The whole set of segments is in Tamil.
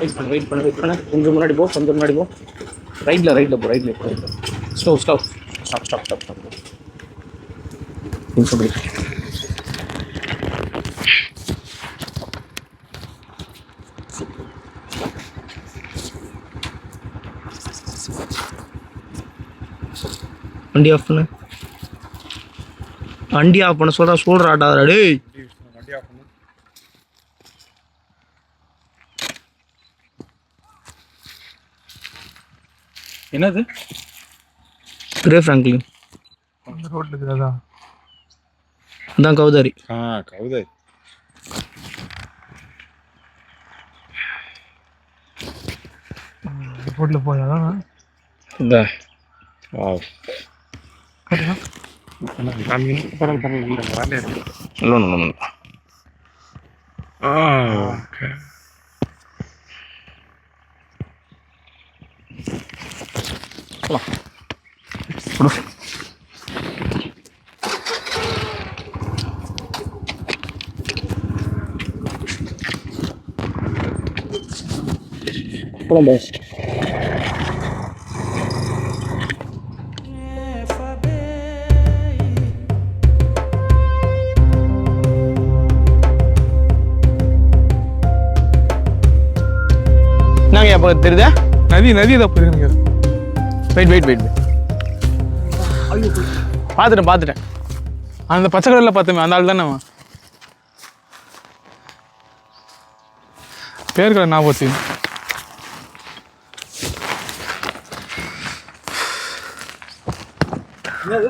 வெயிட் பண்ணு வெயிட் பண்ணு வெயிட் பண்ணு. கொஞ்சம் முன்னாடி போ கொஞ்சம் முன்னாடி போ. ரைட்டில் ரைட்டில் போ ரைட்டில் போ. ரைட்டில் stop stop stop stop stop stop கொஞ்சம் அப்படி வண்டி ஆஃப் பண்ணு. வண்டி ஆஃப் பண்ண சொல்கிறா சொல்கிறாடா டேய் வண்டி ஆஃப் பண்ணு என்னது? Grey francolin. அந்த ரோட்ல இருக்கிறதா அதான். கௌதாரி. ஆ கவுதை ரோட்ல போயாதான் இந்த. வாவ். பரவாயில்ல பரவாயில்ல வரல இல்லை ஒன்று ஒன்று ஆ ஓகே. போலாம் பாஸ் நாங்கள் அப்போ தெரியுதா? நதி நதி தான் போயிருங்க வெயிட் வெயிட் வெயிட் பார்த்துட்டேன் பார்த்துட்டேன். அந்த பச்சை கடலில் பார்த்தோமே அந்த ஆள் தானே பேர் கலர் ஞாபகம்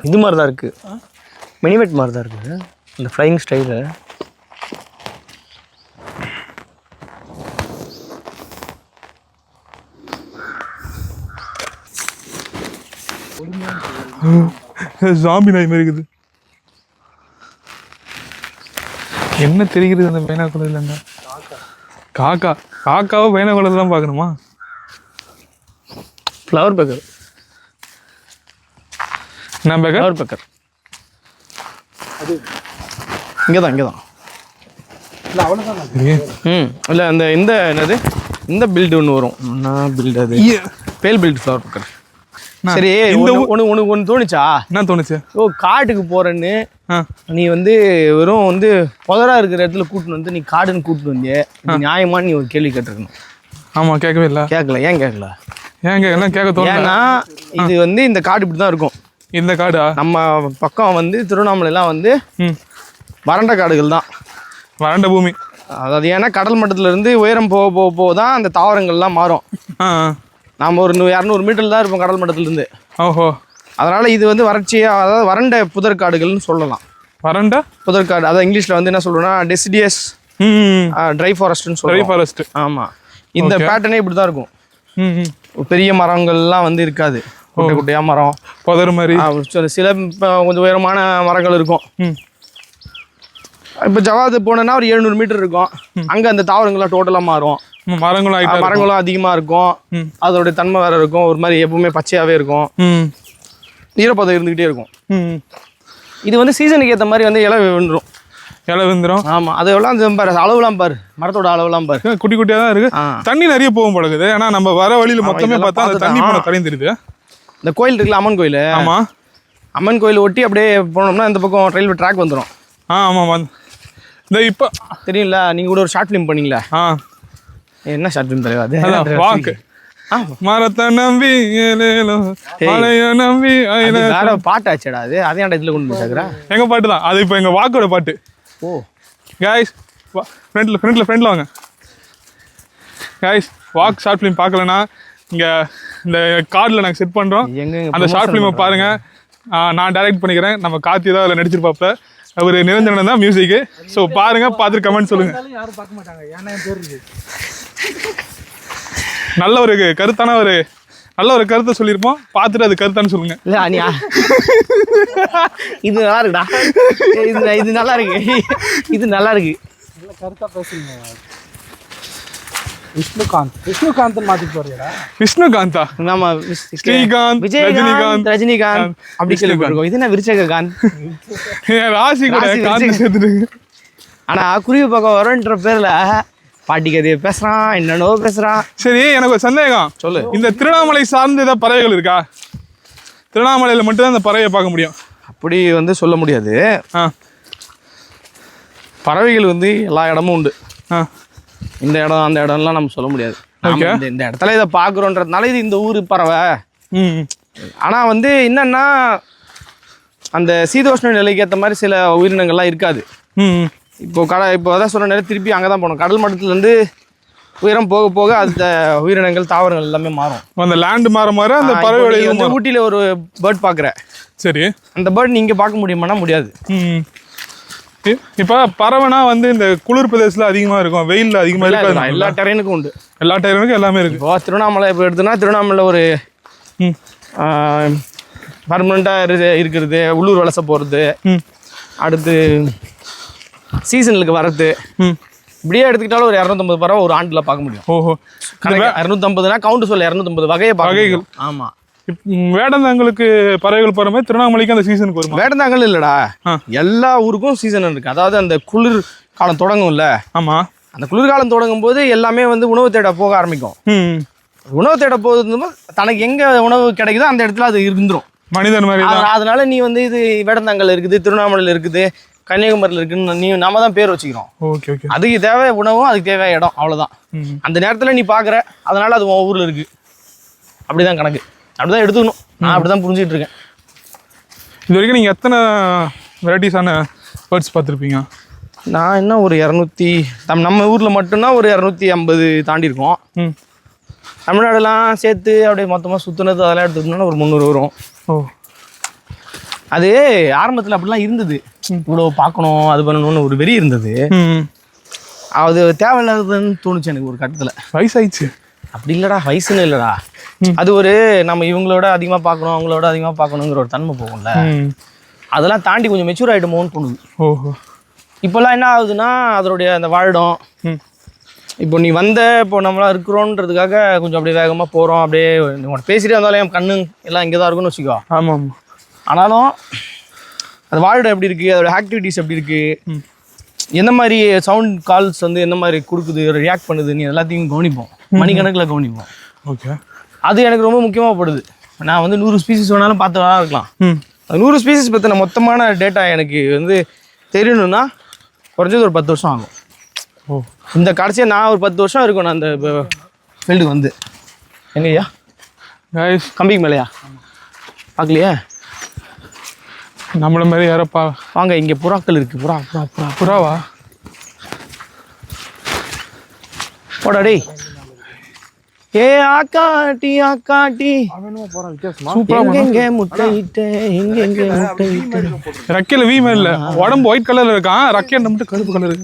இது மாதிரி தான் இருக்குது மினிமேட் மாதிரி தான் இருக்குது இந்த ஃப்ளைங் ஸ்டைலு ஜாம்பி நாய் மாதிரி இருக்குது. என்ன தெரிகிறது அந்த பைனாக்குலர் இல்லைங்க காக்கா. காக்காவை பைனாக்குலர் தான் பார்க்கணுமா ஃப்ளவர் பேக்கர் நான் பேக்கர் ஃப்ளவர் பேக்கர் இங்கே தான் இங்கே தான் ம் இல்லை அந்த இந்த என்னது? இந்த பில்டு ஒன்று வரும். என்ன பில்டு அது? பேல் பில்டு ஃப்ளவர் பேக்கர் சரி இந்த ஒன்று ஒன்று ஒன்று தோணுச்சா? என்ன தோணுச்சு. ஓ காட்டுக்கு போகிறேன்னு நீ வந்து வெறும் வந்து புதரா இருக்கிற இடத்துல கூட்டின்னு வந்து நீ காடுன்னு கூட்டிட்டு வந்தியே. இது நியாயமான்னு நீ ஒரு கேள்வி கேட்டிருக்கணும். ஆமாம் கேட்கவே இல்லை. கேட்கல ஏன் கேட்கல? ஏன் கேட்கலாம் கேட்க தோணல. ஏன்னா இது வந்து இந்த காடு இப்படி தான் இருக்கும். இந்த காடா? நம்ம பக்கம் வந்து திருவண்ணாமலைலாம் வந்து வறண்ட காடுகள் தான் வறண்ட பூமி. அதாவது ஏன்னா கடல் மட்டத்துல இருந்து உயரம் போக போக போக தான் அந்த தாவரங்கள்லாம் மாறும். நாம் ஒரு இரநூறு மீட்டர் தான் இருப்போம் கடல் மட்டத்துலேருந்து. ஓஹோ. அதனால இது வந்து வறட்சியாக அதாவது வறண்ட புதற்காடுகள்னு சொல்லலாம். வறண்ட? புதற்காடு அதாவது இங்கிலீஷில் வந்து என்ன சொல்றோம்னா டெசிடியஸ் ட்ரை ஃபாரஸ்ட்னு ட்ரை சொல்லுவோம் ஃபாரஸ்ட் ஆமாம் இந்த பேட்டர்னே இப்படி தான் இருக்கும். பெரிய மரங்கள்லாம் வந்து இருக்காது. குட்டை குட்டையாக மரம். புதர் மாதிரி சில- கொஞ்சம் உயரமான மரங்கள் இருக்கும். இப்போ ஜவாது போனோன்னா ஒரு எழுநூறு மீட்டர் இருக்கும். அங்கே அந்த தாவரங்கள்லாம் டோட்டலாக மாறும். மரங்களும் மரங்களும் அதிகமாக இருக்கும். அதோடைய தன்மை வேறு இருக்கும். ஒரு மாதிரி எப்பவுமே பச்சையாகவே இருக்கும். ம். ஈரப்பதம் இருந்துக்கிட்டே இருக்கும். ம் இது வந்து சீசனுக்கு ஏற்ற மாதிரி வந்து இலை விழுந்துரும். இலை விந்துரும் ஆமாம் அதெல்லாம் அந்த பாரு அளவுலாம் பாரு. மரத்தோட அளவுலாம் பாரு. குட்டி குட்டியாக தான் இருக்கு. தண்ணி நிறைய போகும் பழகுது ஏன்னா நம்ம வர வழியில மொத்தமே பார்த்தா அந்த. தண்ணி போன தரையும் தெரியுது இந்த கோயில் இருக்குல்ல அம்மன் கோயில்? ஆமா. அம்மன் கோயில் ஒட்டி அப்படியே போனோம்னா இந்த பக்கம் ரயில்வே ட்ராக் வந்துடும் ஆ ஆமா வந்து இந்த இப்போ தெரியும்ல நீங்கள் கூட ஒரு ஷார்ட் ஃபிலிம் பண்ணீங்களே ஆ. என்ன ஷார்ட் தலைவா அது வாக்கு ஆ மரத்தை நம்பி மலைய நம்பி வேற பாட்டாச்சடா அது. அதே இடத்துல கொண்டு போய் எங்க பாட்டு தான்? அது இப்போ எங்க வாக்கோட பாட்டு. ஓ. காய்ஸ் ஃப்ரெண்ட்ல ஃப்ரெண்ட்ல ஃப்ரெண்ட்ல வாங்க. காய்ஸ் வாக் ஷார்ட் ஃபிலிம் பார்க்கலனா இங்க இந்த கார்டில் நாங்கள் செட் எங்க அந்த ஷார்ட் ஃபிலிமை பாருங்க. நான் டைரக்ட் பண்ணிக்கிறேன். நம்ம கார்த்தி தான் அதில் நடிச்சிருப்பாப்ல அவர் நிரஞ்சனன் தான் மியூசிக்கு ஸோ பாருங்க பார்த்துட்டு கமெண்ட் சொல்லுங்க. யாரும் பார்க்க மாட்டாங்க. ஏன்னா என் பேர் இருக்கு நல்ல ஒரு கருத்தான ஒரு நல்ல ஒரு கருத்தை சொல்லியிருப்போம். பார்த்துட்டு அது கருத்தான்னு சொல்லுங்க. இல்ல நீ இது நல்லா இருக்குடா. இது இது நல்லா இருக்கு. இது நல்லா இருக்கு. நல்ல கருத்தா பேசுறீங்க. விஷ்ணுகாந்த். விஷ்ணுகாந்த் மாத்தி போறியடா. விஷ்ணுகாந்தா? நாம ஸ்ரீகாந்த், விஜயகாந்த் ரஜினிகாந்த், ரஜினிகாந்த். அப்படி கேள்விப்பட்டிருக்கோம் இது என்ன விருச்சகாந்த் ராசி கூட காந்தி சேர்த்துட்டு ஆனா குருவி பக்கம் வரன்ற பேர்ல பாட்டி கதையை பேசுறான் என்னென்னோ பேசுறான். சரி எனக்கு ஒரு சந்தேகம். சொல்லு. இந்த திருவண்ணாமலை சார்ந்த ஏதாவது பறவைகள் இருக்கா? திருவண்ணாமலையில் மட்டும்தான் இந்த பறவையை பார்க்க முடியும். அப்படி வந்து சொல்ல முடியாது. ஆ. பறவைகள் வந்து எல்லா இடமும் உண்டு. ஆ. இந்த இடம் அந்த இடம்லாம் நம்ம சொல்ல முடியாது. இந்த இடத்துல இதை பார்க்குறோன்றதுனால இது இந்த ஊர் பறவை. ஆனால் வந்து என்னன்னா அந்த சீதோஷ்ண நிலைக்கு ஏற்ற மாதிரி சில உயிரினங்கள்லாம் இருக்காது. இப்போ கடை இப்போ அதான் சொன்ன நேரம் திருப்பி அங்கே தான் போகணும் கடல் மட்டத்துலேருந்து உயரம் போக போக அந்த உயிரினங்கள் தாவரங்கள் எல்லாமே மாறும். அந்த லேண்ட் மாற மாற அந்த இதுவும் வந்து. ஊட்டியில் ஒரு பேர்ட் பார்க்குற. சரி. அந்த பேர்ட் நீங்கள் பார்க்க முடியுமானா முடியாது. இப்ப பறவைனா வந்து இந்த குளிர் பிரதேசத்துல அதிகமா இருக்கும். வெயில்ல அதிகமா இருக்காது எல்லா டெரைனுக்கும் உண்டு. எல்லா டயருக்கும் எல்லாமே இருக்கு. இப்போ திருவண்ணாமலை இப்போ எடுத்தோன்னா திருவண்ணாமலை ஒரு பர்மனெண்ட்டாக இருக்கிறது உள்ளூர் வலசை போகிறது அடுத்து சீசனுக்கு வர்றது ம். இப்படியே எடுத்துக்கிட்டாலும் ஒரு இரநூத்தம்பது பறவை ஒரு ஆண்டில் பார்க்க முடியும். ஓஹோ. இரநூத்தம்பதுனா கவுண்ட் சொல்ல இரநூத்தம்பது வகையை வகைகள். ஆமாம் வேடந்தாங்களுக்கு பறவைகள் போற மாதிரி திருவண்ணாமலைக்கு அந்த சீசனுக்கு வருமா? வேடந்தாங்கல் இல்லைடா. எல்லா ஊருக்கும் சீசன் இருக்கு. அதாவது அந்த குளிர் காலம் தொடங்கும்ல. ஆமா. அந்த குளிர்காலம் தொடங்கும் போது எல்லாமே வந்து உணவு தேட போக ஆரம்பிக்கும். உணவு தேட போகுது தனக்கு எங்க உணவு கிடைக்குதோ அந்த இடத்துல அது இருந்துரும். மனிதன் மாதிரி தான் அதனால- அதனால நீ வந்து இது வேடந்தாங்கல் இருக்குது திருவண்ணாமலையில் இருக்குது கன்னியாகுமரியில் இருக்குன்னு நீ நாம தான் பேர் வச்சுக்கிறோம். Okay okay. அதுக்கு தேவை உணவும் அதுக்கு தேவை இடம் அவ்வளவுதான். ம் அந்த நேரத்துல நீ பாக்குற அதனால அது உன் ஊர்ல இருக்கு. அப்படிதான் கணக்கு. அப்படிதான் எடுத்துக்கணும். நான் அப்படிதான் புரிஞ்சுட்டு இருக்கேன். இது வரைக்கும் நீங்க எத்தனை வெரைட்டிஸான பேர்ட்ஸ் பார்த்துருப்பீங்க? நான் என்ன ஒரு இரநூத்தி தம் நம்ம ஊரில் மட்டும்தான் ஒரு இரநூத்தி ஐம்பது தாண்டி இருக்கோம். தமிழ்நாடுலாம் சேர்த்து அப்படியே மொத்தமாக சுற்றுனது அதெல்லாம் எடுத்துக்கணும்னா ஒரு முந்நூறு வரும். ஓ. அது ஆரம்பத்தில் அப்படிலாம் இருந்தது. இவ்வளோ பார்க்கணும் அது பண்ணணும்னு ஒரு வெறி இருந்தது. அது தேவையில்லாததுன்னு தோணுச்சு எனக்கு ஒரு கட்டத்தில். வயசாயிடுச்சு. அப்படி இல்லைடா வயசுன்னு இல்லைடா. அது ஒரு நம்ம இவங்களோட அதிகமாக பார்க்கணும் அவங்களோட அதிகமாக பார்க்கணுங்கிற ஒரு தன்மை போகும்ல. அதெல்லாம் தாண்டி கொஞ்சம் மெச்சூர் ஆகிடுமோன்னு தோணுது. ஓஹோ. இப்போல்லாம் என்ன ஆகுதுன்னா அதனுடைய அந்த வாழிடம். இப்போ நீ வந்த இப்போ நம்மளாம் இருக்கிறோன்றதுக்காக கொஞ்சம் அப்படியே வேகமாக போகிறோம் அப்படியே உனக்கு பேசிட்டே இருந்தாலும் என் கண்ணு எல்லாம் இங்கே தான் இருக்குன்னு வச்சுக்கோ. ஆமாம் ஆமாம் ஆனாலும் அது வாழிடம் எப்படி இருக்குது அதோட ஆக்டிவிட்டீஸ் எப்படி இருக்குது எந்த மாதிரி சவுண்ட் கால்ஸ் வந்து எந்த மாதிரி கொடுக்குது? ரியாக்ட் பண்ணுது? நீ எல்லாத்தையும் கவனிப்போம். மணிக்கணக்கில் கவனிப்போம். ஓகே அது எனக்கு ரொம்ப முக்கியமாக படுது. நான் வந்து நூறு ஸ்பீசிஸ் வேணாலும் பார்த்து வேணா இருக்கலாம். நூறு ஸ்பீசிஸ் பற்றின மொத்தமான டேட்டா எனக்கு வந்து தெரியணும்னா குறைஞ்சது ஒரு பத்து வருஷம் ஆகும். ஓ. இந்த கடைசியாக நான் ஒரு பத்து வருஷம் இருக்கும் நான் அந்த ஃபீல்டுக்கு வந்து. எங்கய்யா? கம்பிக்கு மேலையா? பார்க்கலையே? நம்மள மாதிரி யாரப்பா? வாங்க இங்கே புறாக்கள் இருக்குது புறா புறா புறா. புறாவா? போடா டேய். ஏ ஆக்காட்டி ஆக்காட்டி. எங்கெங்க முட்டையிட்ட எங்கெங்க முட்டையிட்ட? ரெக்கையில வீ மாதிரி இல்ல. உடம்பு ஒயிட் கலர்ல இருக்கான் ரெக்கையில மட்டும் கருப்பு கலர்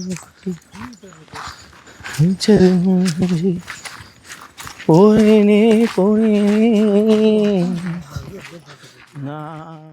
போனேனே போனேனே நான்